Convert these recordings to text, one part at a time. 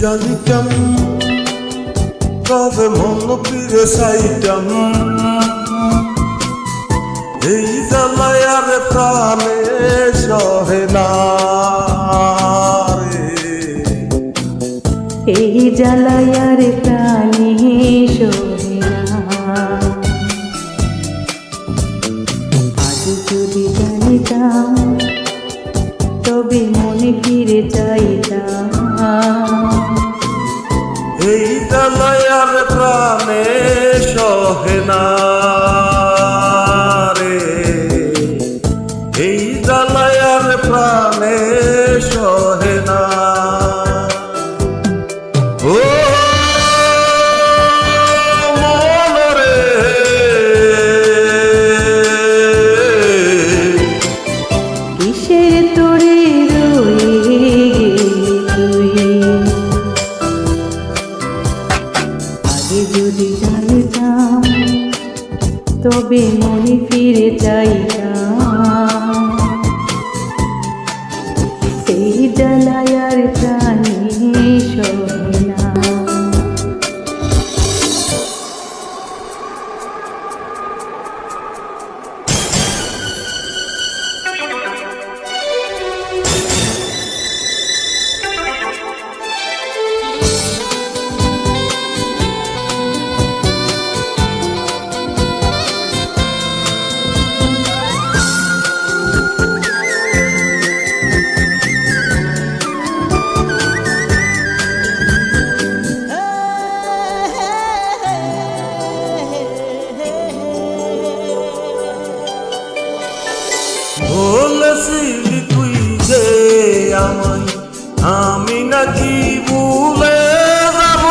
জানিতাম কবে মন ফিরে চাইতাম এই জ্বালায় আর প্রাণে সহে না। আর প্রাণে সহে রে। এই জ্বালায় আর প্রাণে তবে মনে ফিরে চাইতাম বলেছিলি তুই যে আমায়, আমি নাকি ভুলে যাব?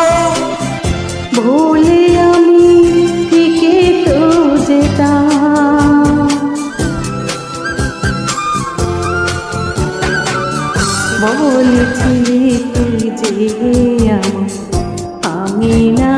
ভুলে আমি থেকে তো যেতাম। বলেছিলি তুই যে আমার আমি নাকি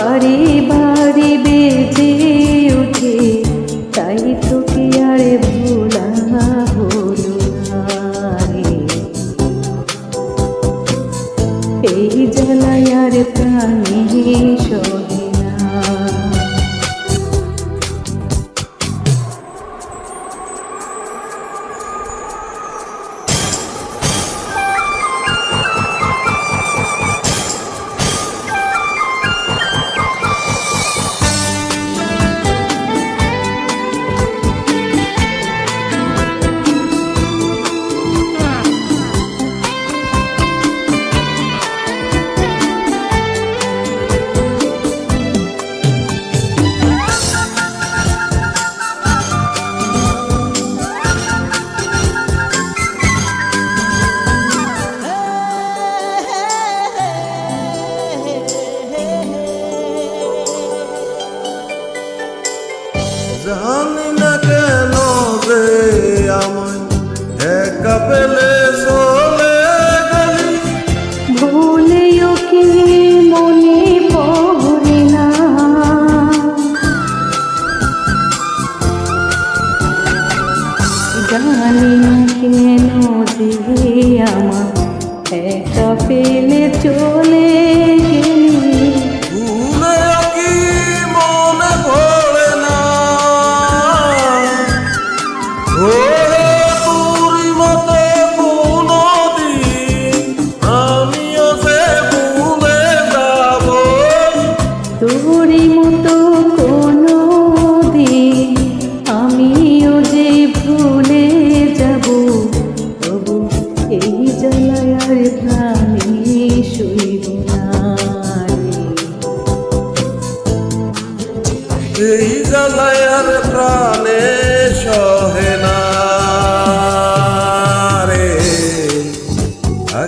বারে বাড়ি বেজে উঠে তাই তোকে আর ভোলা হলো। এই জ্বালায় আর প্রাণী সহে জানি না কেন যে আমার একা পেলে চলে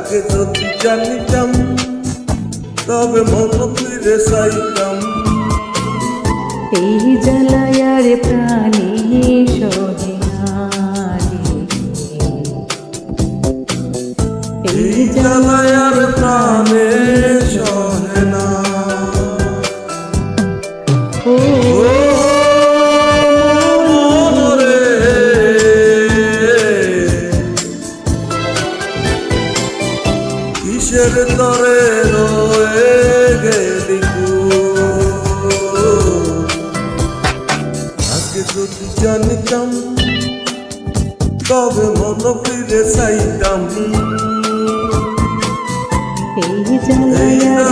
তাকে যদি জানিতাম তবে মন ফিরে চাইতাম। এই জ্বালায়ার প্রাণী সহে এই জ্বালায়ার প্রাণে এই জ্বালায় আর